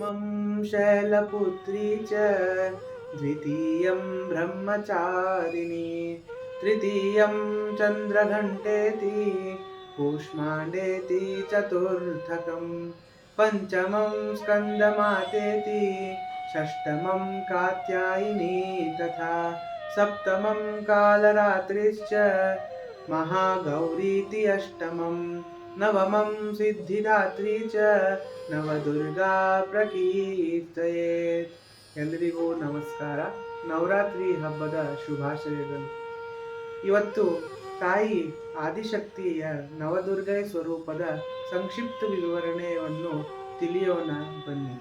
प्रथमं शैलपुत्री च द्वितीयं ब्रह्मचारिणी तृतीयं चन्द्रघण्टेति कूष्माण्डेति चतुर्थकं पञ्चमं स्कन्दमातेति षष्टमं कात्यायिनी तथा सप्तमं कालरात्रिश्च महागौरीति अष्टमं नवमं ಸಿದ್ಧಿದಾತ್ರಿ ಚ ನವದುರ್ಗಾ ಪ್ರಕೀರ್ತಯೇತ್ ಎಲ್ಲರಿಗೂ ನಮಸ್ಕಾರ ನವರಾತ್ರಿ ಹಬ್ಬದ ಶುಭಾಶಯಗಳು ಇವತ್ತು ತಾಯಿ ಆದಿಶಕ್ತಿಯ ನವದುರ್ಗಾ ಸ್ವರೂಪದ ಸಂಕ್ಷಿಪ್ತ ವಿವರಣೆಯನ್ನು ತಿಳಿಯೋಣ ಬನ್ನಿ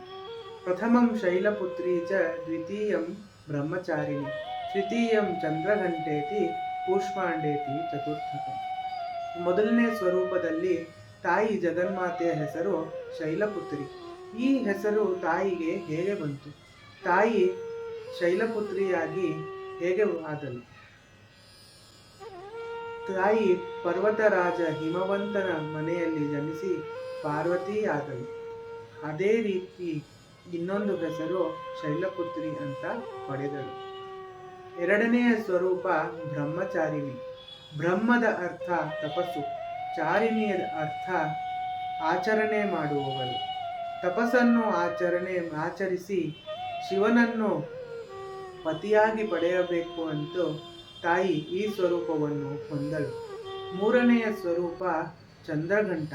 ಪ್ರಥಮಂ ಶೈಲಪುತ್ರಿ ಚ ದ್ವಿತೀಯಂ ಬ್ರಹ್ಮಚಾರಿಣಿ ತೃತೀಯಂ ಚಂದ್ರಘಂಟೇತಿ ಕೂಷ್ಮಾಂಡೇತಿ ಚತುರ್ಥಕಂ ಮೊದಲನೇ ಸ್ವರೂಪದಲ್ಲಿ ತಾಯಿ ಜಗನ್ಮಾತೆಯ ಹೆಸರು ಶೈಲಪುತ್ರಿ. ಈ ಹೆಸರು ತಾಯಿಗೆ ಹೇಗೆ ಬಂತು? ತಾಯಿ ಶೈಲಪುತ್ರಿಯಾಗಿ ಹೇಗೆ ಆದಳು? ತಾಯಿ ಪರ್ವತರಾಜ ಹಿಮವಂತನ ಮನೆಯಲ್ಲಿ ಜನಿಸಿ ಪಾರ್ವತಿ ಆದಳು. ಅದೇ ರೀತಿ ಇನ್ನೊಂದು ಹೆಸರು ಶೈಲಪುತ್ರಿ ಅಂತ ಪಡೆದಳು. ಎರಡನೆಯ ಸ್ವರೂಪ ಬ್ರಹ್ಮಚಾರಿಣಿ. ಬ್ರಹ್ಮದ ಅರ್ಥ ತಪಸ್ಸು ಚಾರಿಣಿಯ ಅರ್ಥ ಆಚರಣೆ ಮಾಡುವವರು. ತಪಸ್ಸನ್ನು ಆಚರಣೆ, ಆಚರಿಸಿ ಶಿವನನ್ನು ಪತಿಯಾಗಿ ಪಡೆಯಬೇಕು ಅಂತ ತಾಯಿ ಈ ಸ್ವರೂಪವನ್ನು ಹೊಂದಳು. ಮೂರನೆಯ ಸ್ವರೂಪ ಚಂದ್ರಘಂಟ.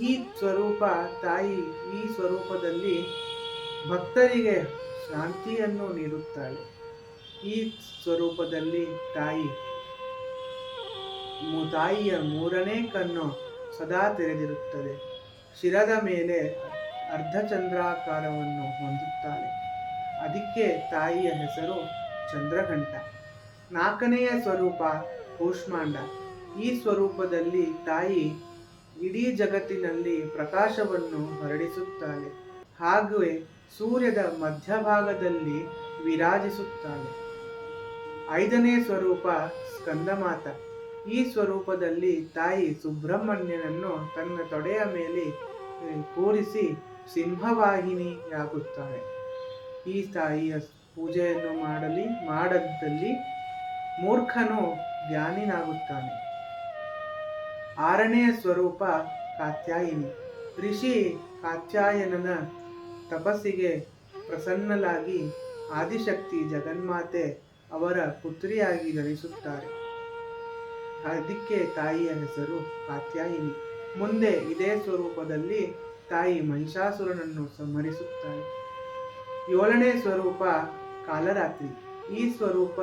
ಈ ಸ್ವರೂಪ ತಾಯಿ ಈ ಸ್ವರೂಪದಲ್ಲಿ ಭಕ್ತರಿಗೆ ಶಾಂತಿಯನ್ನು ನೀಡುತ್ತಾಳೆ. ಈ ಸ್ವರೂಪದಲ್ಲಿ ತಾಯಿ ತಾಯಿಯ ಮೂರನೇ ಕಣ್ಣು ಸದಾ ತೆರೆದಿರುತ್ತದೆ. ಶಿರದ ಮೇಲೆ ಅರ್ಧಚಂದ್ರಾಕಾರವನ್ನು ಹೊಂದುತ್ತಾಳೆ. ಅದಕ್ಕೆ ತಾಯಿಯ ಹೆಸರು ಚಂದ್ರಘಂಟ. ನಾಲ್ಕನೆಯ ಸ್ವರೂಪ ಕೂಷ್ಮಾಂಡ. ಈ ಸ್ವರೂಪದಲ್ಲಿ ತಾಯಿ ಇಡೀ ಜಗತ್ತಿನಲ್ಲಿ ಪ್ರಕಾಶವನ್ನು ಹರಡಿಸುತ್ತಾಳೆ. ಹಾಗೆಯೇ ಸೂರ್ಯದ ಮಧ್ಯಭಾಗದಲ್ಲಿ ವಿರಾಜಿಸುತ್ತಾಳೆ. ಐದನೇ ಸ್ವರೂಪ ಸ್ಕಂದಮಾತ. ಈ ಸ್ವರೂಪದಲ್ಲಿ ತಾಯಿ ಸುಬ್ರಹ್ಮಣ್ಯನನ್ನು ತನ್ನ ತೊಡೆಯ ಮೇಲೆ ಕೂರಿಸಿ ಸಿಂಹವಾಹಿನಿಯಾಗುತ್ತಾಳೆ. ಈ ತಾಯಿಯ ಪೂಜೆಯನ್ನು ಮಾಡಲಿ ಮಾಡದಲ್ಲಿ ಮೂರ್ಖನು ಜ್ಞಾನಿನಾಗುತ್ತಾನೆ ಆರನೆಯ ಸ್ವರೂಪ ಕಾತ್ಯಾಯಿನಿ. ಋಷಿ ಕಾತ್ಯಾಯನನ ತಪಸ್ಸಿಗೆ ಪ್ರಸನ್ನಲಾಗಿ ಆದಿಶಕ್ತಿ ಜಗನ್ಮಾತೆ ಅವರ ಪುತ್ರಿಯಾಗಿ ಜನಿಸುತ್ತಾರೆ ಅದಕ್ಕೆ ತಾಯಿಯ ಹೆಸರು ಕಾತ್ಯಾಯಿನಿ. ಮುಂದೆ ಇದೇ ಸ್ವರೂಪದಲ್ಲಿ ತಾಯಿ ಮಹಿಷಾಸುರನನ್ನು ಸಂಹರಿಸುತ್ತಾಳೆ ಏಳನೇ ಸ್ವರೂಪ ಕಾಲರಾತ್ರಿ. ಈ ಸ್ವರೂಪ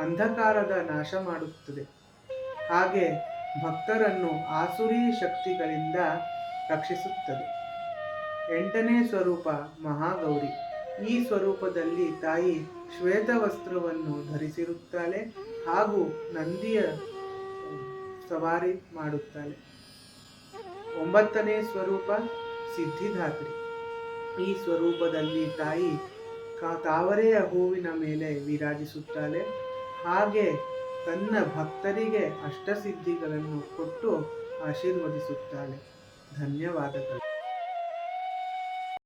ಅಂಧಕಾರದ ನಾಶ ಮಾಡುತ್ತದೆ. ಹಾಗೆ ಭಕ್ತರನ್ನು ಆಸುರಿ ಶಕ್ತಿಗಳಿಂದ ರಕ್ಷಿಸುತ್ತದೆ. ಎಂಟನೇ ಸ್ವರೂಪ ಮಹಾಗೌರಿ. ಈ ಸ್ವರೂಪದಲ್ಲಿ ತಾಯಿ ಶ್ವೇತ ವಸ್ತ್ರವನ್ನು ಧರಿಸಿರುತ್ತಾಳೆ ಹಾಗೂ ನಂದಿಯ ಸವಾರಿ ಮಾಡುತ್ತಾಳೆ ಒಂಬತ್ತನೇ ಸ್ವರೂಪ ಸಿದ್ಧಿದಾತ್ರಿ. ಈ ಸ್ವರೂಪದಲ್ಲಿ ತಾಯಿ ತಾವರೆಯ ಹೂವಿನ ಮೇಲೆ ವಿರಾಜಿಸುತ್ತಾಳೆ. ಹಾಗೆ ತನ್ನ ಭಕ್ತರಿಗೆ ಅಷ್ಟಸಿದ್ಧಿಗಳನ್ನು ಕೊಟ್ಟು ಆಶೀರ್ವದಿಸುತ್ತಾಳೆ. ಧನ್ಯವಾದಗಳು.